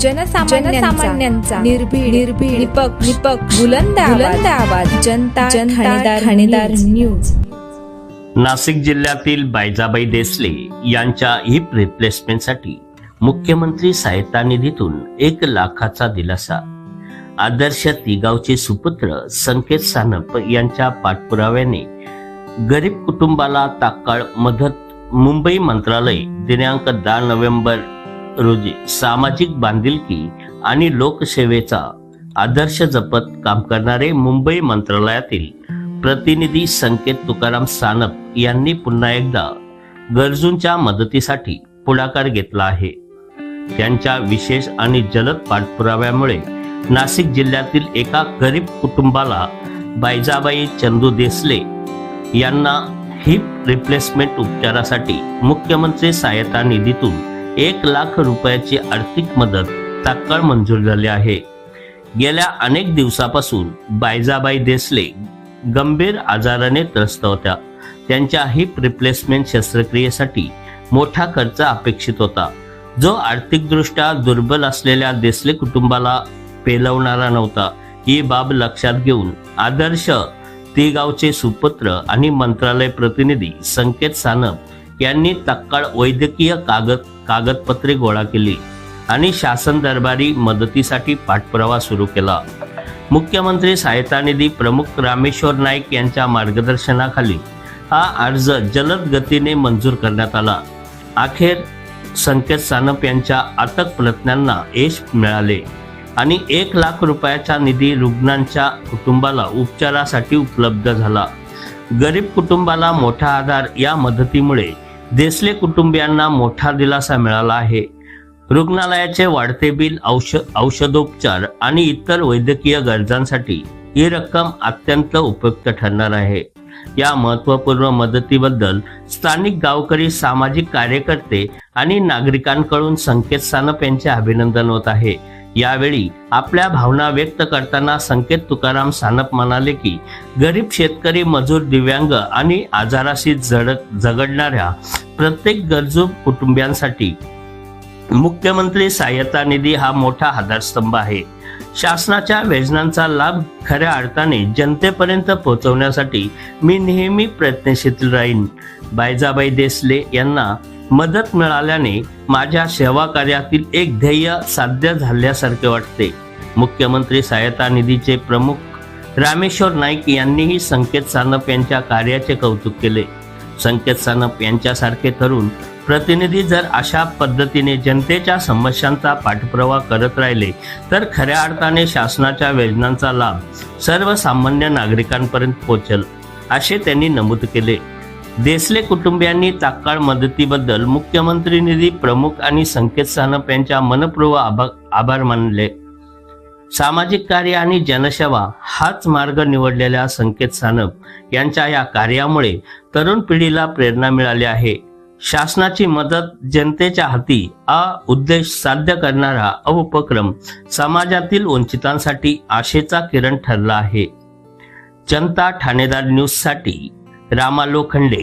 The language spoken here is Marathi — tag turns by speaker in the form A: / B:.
A: जनसामान्यांचा निर्भीड निर्भीड निपक्ष निपक्ष बुलंद बुलंद आवाज जनता जनता ठाणेदार न्यूज.
B: नाशिक जिल्ह्यातील बायजाबाई देसले यांच्या हिप रिप्लेसमेंटसाठी मुख्यमंत्री सहायता निधीतून एक लाखाचा दिलासा. आदर्श तिगावचे सुपुत्र संकेत सानप यांच्या पाठपुराव्याने गरीब कुटुंबाला तात्काळ मदत मुंबई मंत्रालय दिनांक दहा नोव्हेंबर रोजी सामाजिक बांधिलकी आणि लोकसेवेचा आदर्श जपत काम करणारे मुंबई मंत्रालयातील प्रतिनिधी संकेत तुकाराम सानप यांनी पुन्हा एकदा गरजूंच्या मदतीसाठी पुढाकार घेतला आहे. त्यांच्या विशेष आणि जलद पाठपुराव्यामुळे नाशिक जिल्ह्यातील एका गरीब कुटुंबाला बायजाबाई चंदू देसले यांना हिप रिप्लेसमेंट उपचारासाठी मुख्यमंत्री सहायता निधीतून एक लाख रुपयाची आर्थिक मदत तात्काळ मंजूर झाली आहे. गेल्या अनेक दिवसापासून बायजाबाई देसले गंभीर आजाराने त्रस्त होत्या. त्यांच्या हिप रिप्लेसमेंट शस्त्रक्रियेसाठी मोठा खर्च अपेक्षित होता. जो आर्थिकदृष्ट्या दुर्बल असलेल्या देसले कुटुंबाला पेलवणारा नव्हता. ही बाब लक्षात घेऊन आदर्श तिगावचे सुपुत्र आणि मंत्रालय प्रतिनिधी संकेत सानप यांनी तत्काळ वैद्यकीय कागद कागदपत्रे गोळा केली आणि शासन दरबारी मदतीसाठी पाठपुरावा सुरू केला. मुख्यमंत्री सहायता निधी प्रमुख रामेश्वर नाईक यांच्या मार्गदर्शनाखाली हा अर्ज जलद गतीने मंजूर करण्यात आला. अखेर संकेत सानप यांच्या अथक प्रयत्नांना यश मिळाले आणि एक लाख रुपयाचा निधी रुग्णांच्या कुटुंबाला उपचारासाठी उपलब्ध झाला. गरीब कुटुंबाला मोठा आधार या मदतीमुळे देसले कुटुंबियांना मोठा दिलासा मिळाला आहे. रुग्णालयाचे वाढते बिल औषध औषधोपचार आणि इतर वैद्यकीय गरजांसाठी ही रक्कम अत्यंत उपयुक्त ठरणार आहे. या महत्त्वपूर्ण मदतीबद्दल स्थानिक गावकरी सामाजिक कार्यकर्ते आणि नागरिकांकडून संकेत सानप यांचे अभिनंदन होत आहे. यावेळी आपल्या भावना व्यक्त करताना संकेत तुकाराम सानप म्हणाले की गरीब शेतकरी मजूर दिव्यांग आणि आजाराशी जड झगडणाऱ्या प्रत्येक गरजू कुटुंबियांसाठी मुख्यमंत्री सहाय्यता निधी हा मोठा आधारस्तंभ आहे. शासनाच्या योजनांचा लाभ खऱ्या अर्थाने जनतेपर्यंत पोहोचवण्यासाठी मी नेहमी प्रयत्नशील राहीन. बायजाबाई देसले यांना मदत मिळाल्याने माझ्या सेवा कार्यातील एक ध्येय साध्य झाल्यासारखे वाटते. मुख्यमंत्री सहायता निधीचे प्रमुख रामेश्वर नाईक यांनीही संकेत सानप यांच्या कार्याचे कौतुक केले. संकेत सानप यांच्यासारखे तरुण प्रतिनिधी जर अशा पद्धतीने जनतेच्या समस्यांचा पाठपुरावा करत राहिले तर खऱ्या अर्थाने शासनाच्या योजनांचा लाभ सर्वसामान्य नागरिकांपर्यंत पोहोचेल असे त्यांनी नमूद केले. देसले कुटुंबियांनी तात्काळ मदतीबद्दल मुख्यमंत्री निधी प्रमुख आणि संकेत सानप यांच्या मनपूर्व आभा आभार मानले. सामाजिक कार्य आणि जनसेवा हाच मार्ग निवडलेल्या संकेत सानप यांच्या या कार्यामुळे तरुण पिढीला प्रेरणा मिळाली आहे. शासनाची मदत जनतेच्या हाती हा उद्देश साध्य करणारा उपक्रम समाजातील वंचितांसाठी आशेचा किरण ठरला आहे. जनता ठाणेदार न्यूजसाठी रामा लोखंडे